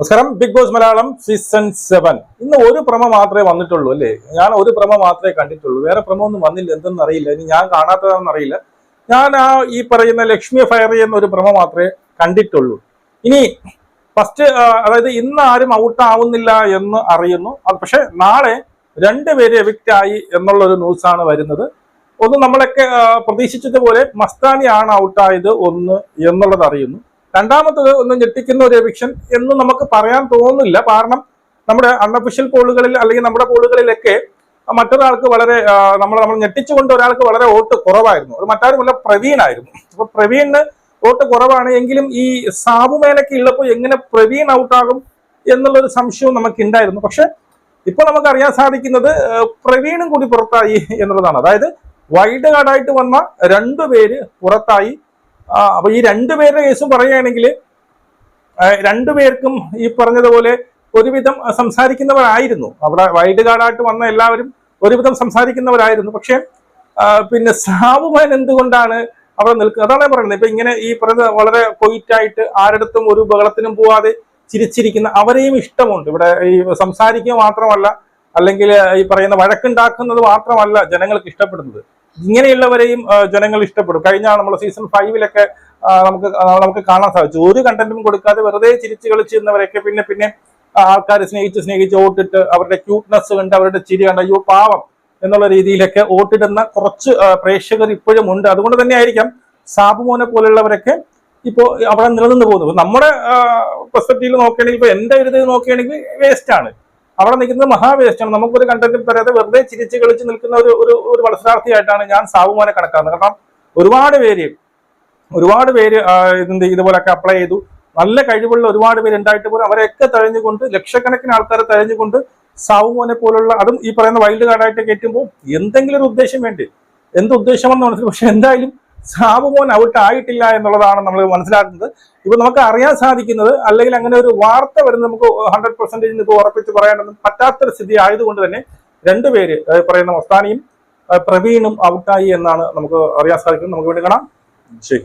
നമസ്കാരം. Big boss Malayalam season seven. ഇന്ന് ഒരു പ്രമ മാത്രമേ വന്നിട്ടുള്ളൂ അല്ലേ? ഞാൻ ഒരു പ്രമ മാത്രമേ കണ്ടിട്ടുള്ളൂ. വേറെ പ്രമ ഒന്നും വന്നില്ല. എന്തെന്ന് അറിയില്ല. ഇനി ഞാൻ കാണാത്തതാണെന്ന് അറിയില്ല. ഞാൻ ആ ഈ പറയുന്ന ലക്ഷ്മി ഫയർ ചെയ്യുന്ന ഒരു പ്രമ മാത്രമേ കണ്ടിട്ടുള്ളൂ. ഇനി ഫസ്റ്റ് അതായത് ഇന്ന് ആരും ഔട്ട് ആവുന്നില്ല എന്ന് അറിയുന്നു. അത് പക്ഷെ നാളെ രണ്ടുപേര് എവിക്റ്റ് ആയി എന്നുള്ള ഒരു ന്യൂസാണ് വരുന്നത്. ഒന്ന് നമ്മളൊക്കെ പ്രതീക്ഷിച്ചതുപോലെ മസ്താനിയാണ് ഔട്ടായത് ഒന്ന് എന്നുള്ളത് അറിയുന്നു. രണ്ടാമത്തത് ഒന്ന് ഞെട്ടിക്കുന്ന ഒരു എവിക്ഷൻ എന്ന് നമുക്ക് പറയാൻ തോന്നുന്നില്ല. കാരണം നമ്മുടെ അൺഒഫീഷ്യൽ പോളുകളിൽ അല്ലെങ്കിൽ നമ്മുടെ പോളുകളിലൊക്കെ മറ്റൊരാൾക്ക് വളരെ നമ്മൾ നമ്മൾ ഞെട്ടിച്ചുകൊണ്ട് ഒരാൾക്ക് വളരെ വോട്ട് കുറവായിരുന്നു. അത് മറ്റാരുമല്ല പ്രവീണായിരുന്നു. അപ്പൊ പ്രവീണിന് വോട്ട് കുറവാണ് എങ്കിലും ഈ സാബുമേനൊക്കെ ഉള്ളപ്പോൾ എങ്ങനെ പ്രവീൺ ഔട്ടാകും എന്നുള്ളൊരു സംശയവും നമുക്ക് ഉണ്ടായിരുന്നു പക്ഷെ ഇപ്പൊ നമുക്ക് അറിയാൻ സാധിക്കുന്നത് പ്രവീണും കൂടി പുറത്തായി എന്നുള്ളതാണ്. അതായത് വൈഡ് കാർഡായിട്ട് വന്ന രണ്ടു പേര് പുറത്തായി. അപ്പൊ ഈ രണ്ടുപേരുടെ കേസ് പറയുകയാണെങ്കിൽ രണ്ടുപേർക്കും ഈ പറഞ്ഞതുപോലെ ഒരുവിധം സംസാരിക്കുന്നവരായിരുന്നു. അവിടെ വൈഡ് കാർഡായിട്ട് വന്ന എല്ലാവരും ഒരുവിധം സംസാരിക്കുന്നവരായിരുന്നു. പക്ഷെ പിന്നെ സാവുമാൻ എന്തുകൊണ്ടാണ് അവിടെ നിൽക്കുക? അതാണ് പറയുന്നത്. ഇപ്പൊ ഇങ്ങനെ ഈ പറയുന്നത് വളരെ കൊയിറ്റായിട്ട് ആരുടെ ഒരു ബഹളത്തിനും പോവാതെ ചിരിച്ചിരിക്കുന്ന അവരെയും ഇഷ്ടമുണ്ട്. ഇവിടെ ഈ സംസാരിക്കുക മാത്രമല്ല അല്ലെങ്കിൽ ഈ പറയുന്ന വഴക്കുണ്ടാക്കുന്നത് മാത്രമല്ല ജനങ്ങൾക്ക് ഇഷ്ടപ്പെടുന്നത്. ഇങ്ങനെയുള്ളവരെയും ജനങ്ങൾ ഇഷ്ടപ്പെടും. കഴിഞ്ഞ നമ്മൾ സീസൺ ഫൈവിലൊക്കെ നമുക്ക് നമുക്ക് കാണാൻ സാധിച്ചു. ഒരു കണ്ടന്റും കൊടുക്കാതെ വെറുതെ ചിരിച്ചു കളിച്ചിരുന്നവരൊക്കെ പിന്നെ പിന്നെ ആൾക്കാർ സ്നേഹിച്ച് സ്നേഹിച്ച് വോട്ടിട്ട് അവരുടെ ക്യൂട്ട്നെസ് കണ്ട് അവരുടെ ചിരി കണ്ട് അയ്യോ പാവം എന്നുള്ള രീതിയിലൊക്കെ വോട്ടിടുന്ന കുറച്ച് പ്രേക്ഷകർ ഇപ്പോഴും ഉണ്ട്. അതുകൊണ്ട് തന്നെ ആയിരിക്കാം സാബുമോനെ പോലുള്ളവരൊക്കെ ഇപ്പോൾ അവിടെ നിലനിന്ന് പോകുന്നത്. നമ്മുടെ പെർസ്പെക്റ്റീവിൽ നോക്കുകയാണെങ്കിൽ ഇപ്പോൾ എന്റെ ഒരു ഇത് നോക്കുകയാണെങ്കിൽ വേസ്റ്റാണ് അവിടെ നിൽക്കുന്നത് മഹാ നമുക്കൊരു കണ്ടന്റും പറയാതെ വെറുതെ ചിരിച്ച് കളിച്ച് നിൽക്കുന്ന ഒരു ഒരു ഒരു മത്സരാർത്ഥിയായിട്ടാണ് ഞാൻ സാവുമാനെ കണക്കാക്കുന്നത്. കാരണം ഒരുപാട് പേര് ഒരുപാട് പേര് ഇതിന്റെ ഇതുപോലൊക്കെ അപ്ലൈ ചെയ്തു. നല്ല കഴിവുള്ള ഒരുപാട് പേര് ഉണ്ടായിട്ട് പോലും അവരെയൊക്കെ തഴഞ്ഞുകൊണ്ട് ലക്ഷക്കണക്കിന് ആൾക്കാരെ തഴഞ്ഞുകൊണ്ട് സാവുമോനെ പോലുള്ള അതും ഈ പറയുന്ന വൈൽഡ് കാർഡായിട്ട് കയറ്റുമ്പോൾ എന്തെങ്കിലും ഒരു ഉദ്ദേശം വേണ്ടി? എന്ത് ഉദ്ദേശമെന്ന് മനസ്സിലായി. പക്ഷെ എന്തായാലും സാബുമോൻ ഔട്ട് ആയിട്ടില്ല എന്നുള്ളതാണ് നമ്മൾ മനസ്സിലാക്കുന്നത്. ഇപ്പൊ നമുക്ക് അറിയാൻ സാധിക്കുന്നത് അല്ലെങ്കിൽ അങ്ങനെ ഒരു വാർത്ത വരുന്നത് നമുക്ക് ഹൺഡ്രഡ് പെർസെന്റേജ് ഇപ്പോൾ ഉറപ്പിച്ച് പറയാനൊന്നും പറ്റാത്തൊരു സ്ഥിതി ആയതുകൊണ്ട് തന്നെ രണ്ടുപേര് പറയുന്ന മസ്താനിയും പ്രവീണും ഔട്ടായി എന്നാണ് നമുക്ക് അറിയാൻ സാധിക്കുന്നത്. നമുക്ക് വേണ്ടി കാണാം. ശരി